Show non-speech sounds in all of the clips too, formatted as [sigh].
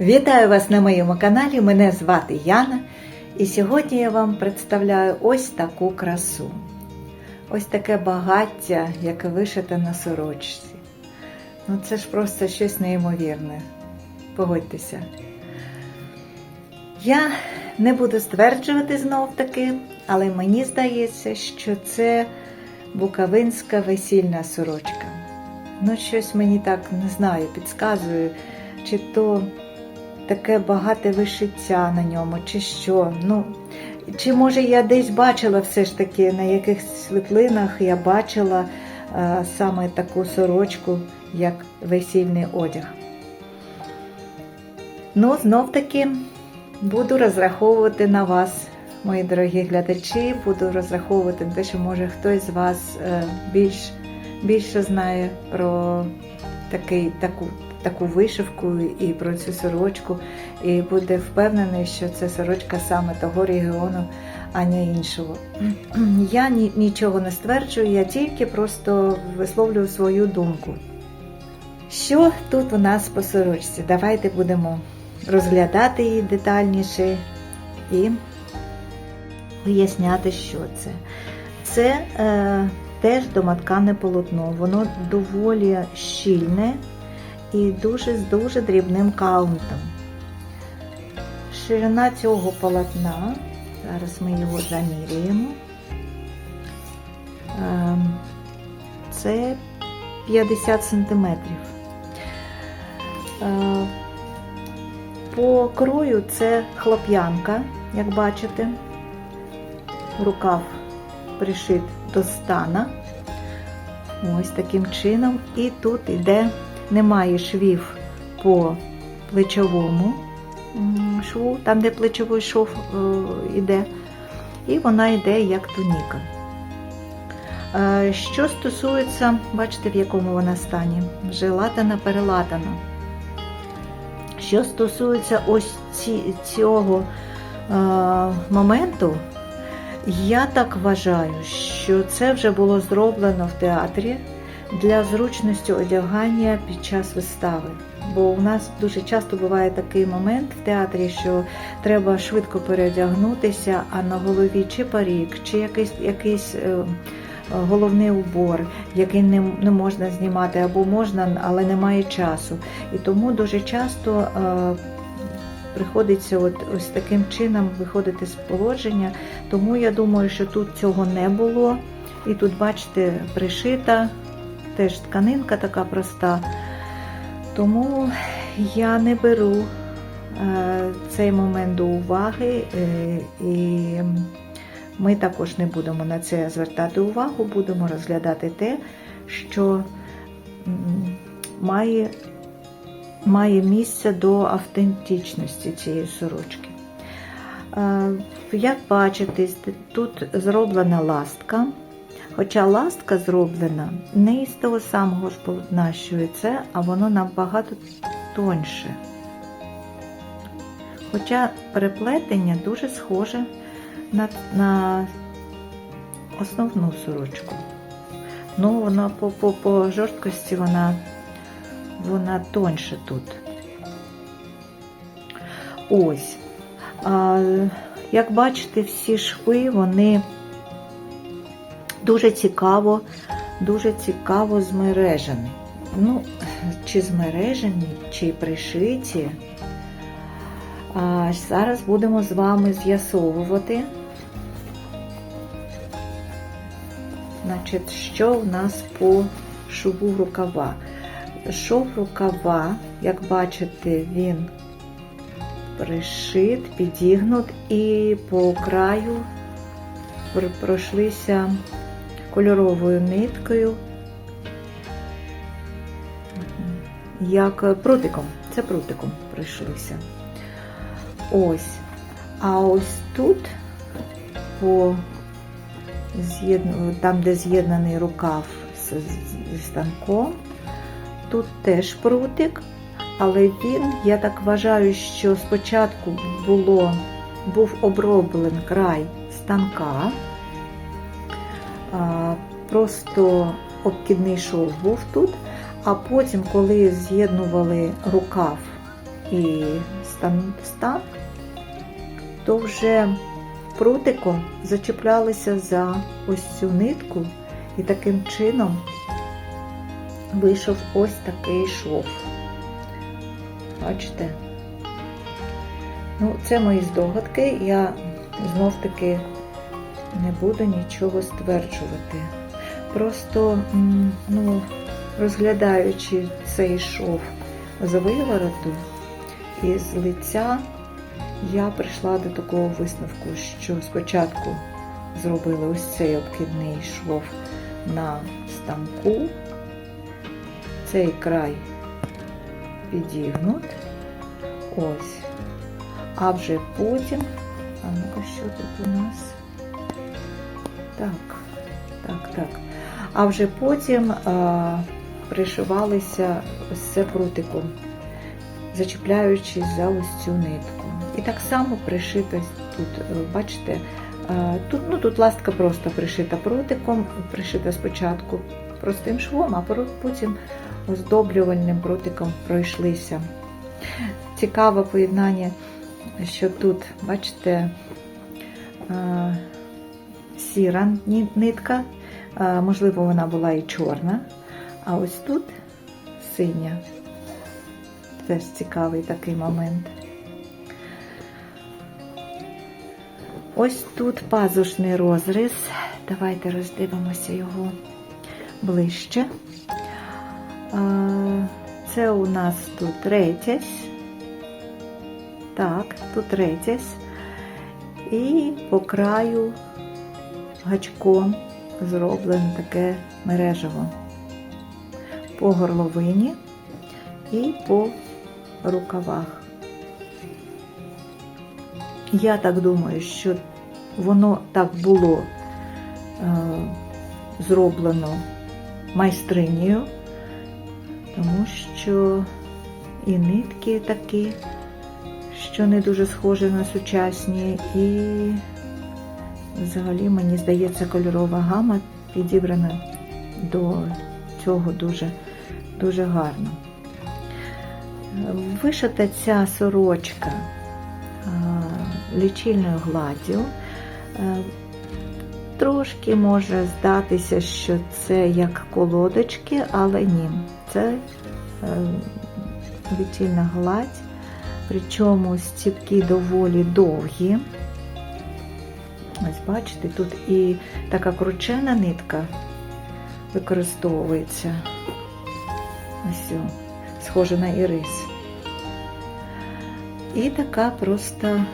Вітаю вас на моєму каналі. Мене звати Яна, і сьогодні я вам представляю ось таку красу. Ось таке багаття, яке вишите на сорочці. Ну це ж просто щось неймовірне. Погодьтеся. Я не буду стверджувати знов таки, але мені здається, що це буковинська весільна сорочка. Ну, щось мені так не знаю, підказує, чи то таке багате вишиття на ньому, чи що. Ну, чи може я десь бачила все ж таки на якихось світлинах я бачила а, саме таку сорочку, як весільний одяг. Ну, знов таки буду розраховувати на вас, мої дорогі глядачі, буду розраховувати на те, що може хтось з вас е, більш, більше знає про такий, таку, таку вишивку і про цю сорочку, і буде впевнений, що це сорочка саме того регіону, а не іншого. Я ні, нічого не стверджую, я тільки просто висловлюю свою думку. Що тут у нас по сорочці? Давайте будемо розглядати її детальніше і виясняти, що це. Це е, теж домоткане полотно, воно доволі щільне і дуже з дуже дрібним каунтом. Ширина цього полотна, зараз ми його замірюємо. Е, це 50 сантиметрів. Е, по крою це хлоп'янка, як бачите, рукав пришит до стана. Ось таким чином. І тут іде, немає швів по плечовому шву, там, де плечовий шов йде, і вона йде як туніка. Е, що стосується, бачите, в якому вона стані, вже латана, перелатана. Що стосується ось ці, цього е, моменту, я так вважаю, що це вже було зроблено в театрі для зручності одягання під час вистави. Бо у нас дуже часто буває такий момент в театрі, що треба швидко переодягнутися, а на голові чи парік, чи якийсь якийсь е, головний убор, який не, не можна знімати, або можна, але немає часу. І тому дуже часто е, приходиться от, ось таким чином виходити з положення. Тому я думаю, що тут цього не було. І тут, бачите, пришита, теж тканинка така проста. Тому я не беру е, цей момент до уваги е, і ми також не будемо на це звертати увагу, будемо розглядати те, що має має місце до автентичності цієї сорочки. Як бачите, тут зроблена ластка, хоча ластка зроблена не із того самого ж полотна, що і це, а воно набагато тоньше. Хоча переплетення дуже схоже на на основну сорочку. Ну, вона по по, по жорсткості вона, вона тоньше тут. Ось. А, Як бачите, всі шви, вони дуже цікаво, дуже цікаво змережені. Ну, чи змережені, чи пришиті. А Зараз будемо з вами з'ясовувати, значить, що в нас по шву рукава. Шов рукава, як бачите, він пришит, підігнут і по краю пройшлися кольоровою ниткою, як прутиком. Це прутиком прийшлися. Ось. А ось тут, по там, де з'єднаний рукав зі станком, тут теж прутик, але він, я так вважаю, що спочатку було, був оброблений край станка, просто обкидний шов був тут, а потім, коли з'єднували рукав і стан, стан, то вже прутиком зачіплялися за ось цю нитку, і таким чином вийшов ось такий шов. Бачите? Ну, це мої здогадки. Я знов таки не буду нічого стверджувати. Просто, ну, розглядаючи цей шов з вивороту і з лиця, я прийшла до такого висновку, що спочатку зробили ось цей обхідний шов на станку, цей край підігнут, ось, а вже потім, а ну-ка, що тут у нас? Так, так, так. А вже потім а, пришивалися ось прутиком, зачіпляючись за ось цю нитку. І так само пришито тут, е, бачите, а, тут, ну, тут ластка просто пришита прутиком, пришита спочатку простим швом, а потім оздоблювальним прутиком пройшлися. Цікаве поєднання, що тут, бачите, а, сіра нитка, можливо, вона була і чорна, а ось тут синя. Теж цікавий такий момент. Ось тут пазушний розріз. Давайте роздивимося його ближче. Це у нас тут ретязь. Так, тут ретязь. І по краю гачком зроблено таке мережево по горловині і по рукавах. Я так думаю, що воно так було е, зроблено майстринею, тому що і нитки такі, що не дуже схожі на сучасні, і взагалі, мені здається, кольорова гама підібрана до цього дуже, дуже гарно. Вишита ця сорочка лічильною гладдю. Е, Трошки може здатися, що це як колодочки, але ні, це е, лічильна гладь, причому стіпки доволі довгі. Ось бачите, тут і така кручена нитка використовується. Ось, схожа на ірис. І така просто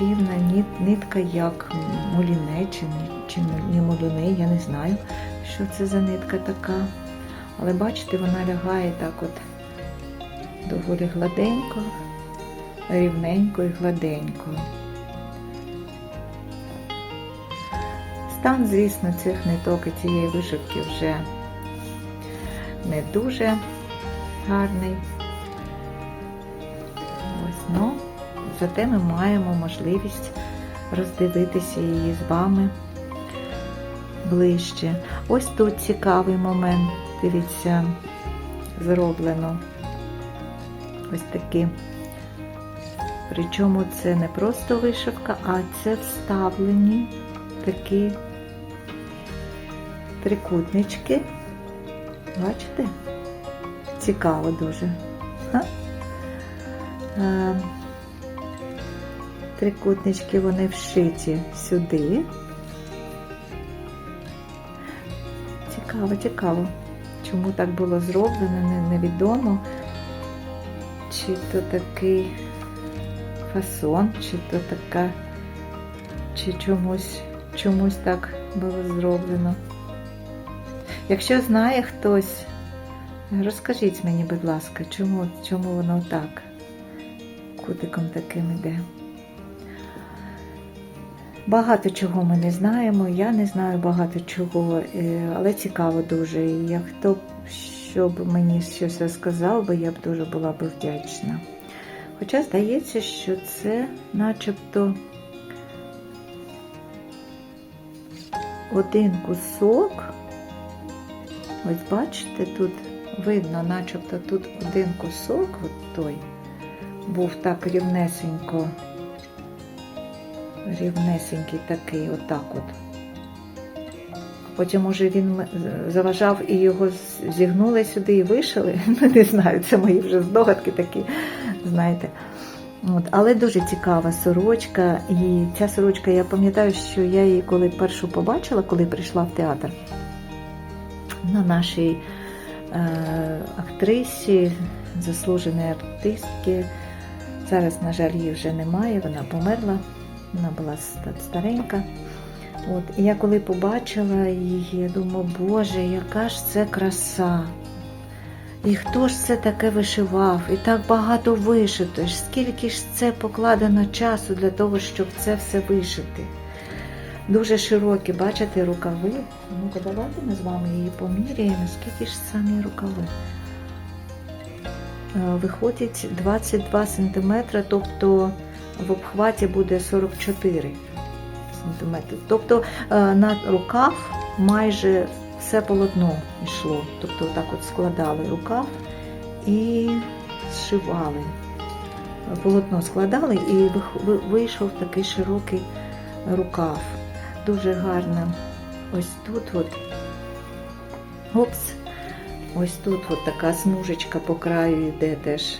рівна нитка, як муліне чи, чи не муліне, я не знаю, що це за нитка така. Але бачите, вона лягає так от доволі гладенько, рівненько і гладенько. Стан, звісно, цих ниток і цієї вишивки вже не дуже гарний. Ось, ну, зате ми маємо можливість роздивитися її з вами ближче. Ось тут цікавий момент, дивіться, зроблено ось такі. Причому це не просто вишивка, а це вставлені такі трикутнички. Бачите? Цікаво дуже. Ха? Е, Трикутнички вони вшиті сюди. Цікаво, цікаво. Чому так було зроблено, невідомо. Чи то такий фасон, чи то така, чи чомусь, чомусь так було зроблено. Якщо знає хтось, розкажіть мені, будь ласка, чому, чому воно так? Кутиком таким іде. Багато чого ми не знаємо, я не знаю багато чого, е, але цікаво дуже. І як хто щоб мені щось розказав би, я б дуже була б вдячна. Хоча здається, що це начебто один кусок. Ось бачите, тут видно, начебто тут один кусок, от той, був так рівнесенько, рівнесенький такий, отак от. Потім, може, він заважав і його зігнули сюди і вишили. [laughs] Ну, не знаю, це мої вже здогадки такі, знаєте. От, але дуже цікава сорочка. І ця сорочка, я пам'ятаю, що я її коли першу побачила, коли прийшла в театр на нашій е, актрисі, заслуженої артистки. Зараз, на жаль, її вже немає, вона померла, вона була старенька. От, і я коли побачила її, я думаю, Боже, яка ж це краса. І хто ж це таке вишивав? І так багато вишито. Скільки ж це покладено часу для того, щоб це все вишити? Дуже широкі, бачите, рукави. Ну-ка, давайте ми з вами її поміряємо, скільки ж самі рукави. Е, Виходить 22 см, тобто в обхваті буде 44 см. Тобто е, на рукав майже все полотно йшло. Тобто так от складали рукав і зшивали. Полотно складали і вийшов такий широкий рукав. Дуже гарно. Ось тут от. Опс. Ось тут от така смужечка по краю йде теж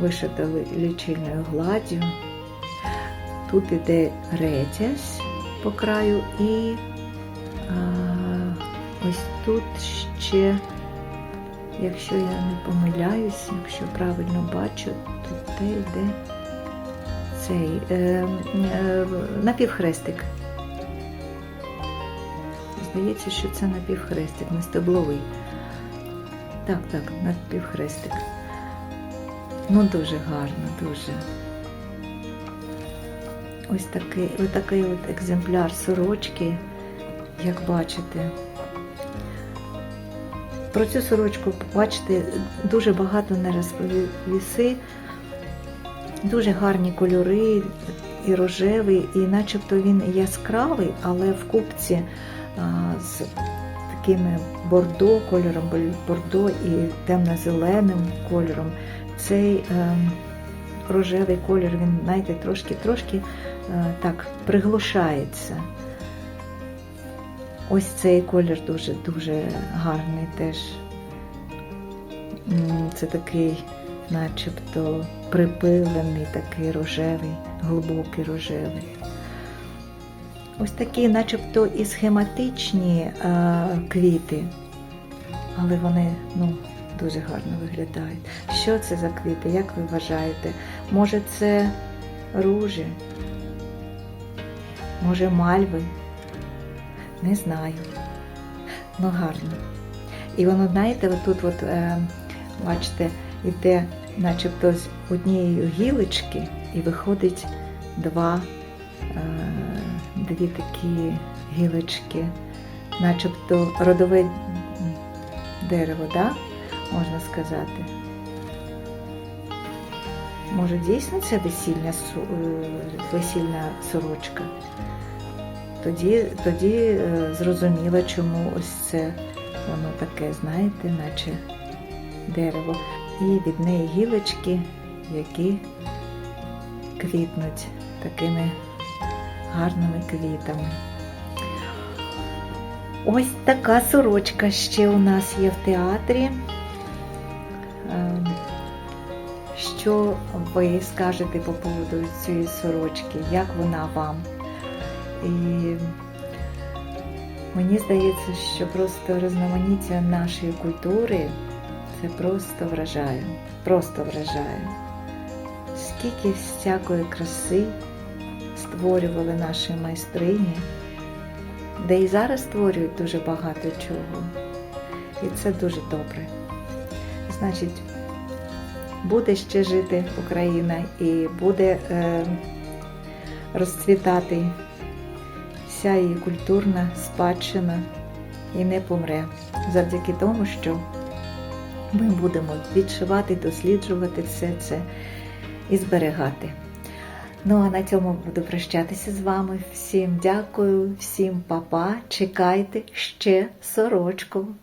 вишита лічильною гладдю. Тут іде ретязь по краю і а, ось тут ще, якщо я не помиляюсь, якщо правильно бачу, тут йде цей е, е, напівхрестик. Здається, що це напівхрестик, не стебловий. Так, так, напівхрестик. Ну, дуже гарно, дуже. Ось такий, ось такий от екземпляр сорочки, як бачите. Про цю сорочку, бачите, дуже багато не розповіси. Дуже гарні кольори, і рожевий, і начебто він яскравий, але в купці з такими бордо кольором, бордо і темно-зеленим кольором. Цей е, рожевий колір, він, знаєте, трошки-трошки е, так приглушається. Ось цей колір дуже-дуже гарний теж. Це такий, начебто, припилений, такий рожевий, глибокий рожевий. Ось такі, начебто, і схематичні е, квіти, але вони ну, дуже гарно виглядають. Що це за квіти? Як ви вважаєте? Може, це ружі? Може, мальви? Не знаю. Ну гарно. І воно, знаєте, отут, от, е, бачите, йде начебто з однієї гілочки і виходить два, е, дві такі гілочки, начебто родове дерево, да? можна сказати. Може, дійсно це весільна, е, весільна сорочка? Тоді, тоді е, зрозуміло, чому ось це воно таке, знаєте, наче дерево. І від неї гілочки, які квітнуть такими гарними квітами. Ось така сорочка ще у нас є в театрі. Ем, Що ви скажете по поводу цієї сорочки? Як вона вам? І мені здається, що просто різноманіття нашої культури це просто вражає. Просто вражає. Скільки всякої краси створювали наші майстрині, де і зараз створюють дуже багато чого. І це дуже добре. Значить, буде ще жити Україна і буде е, розцвітати вся її культурна спадщина і не помре завдяки тому, що ми будемо відшивати, досліджувати все це і зберігати. Ну а на цьому буду прощатися з вами. Всім дякую, всім па-па. Чекайте ще сорочку.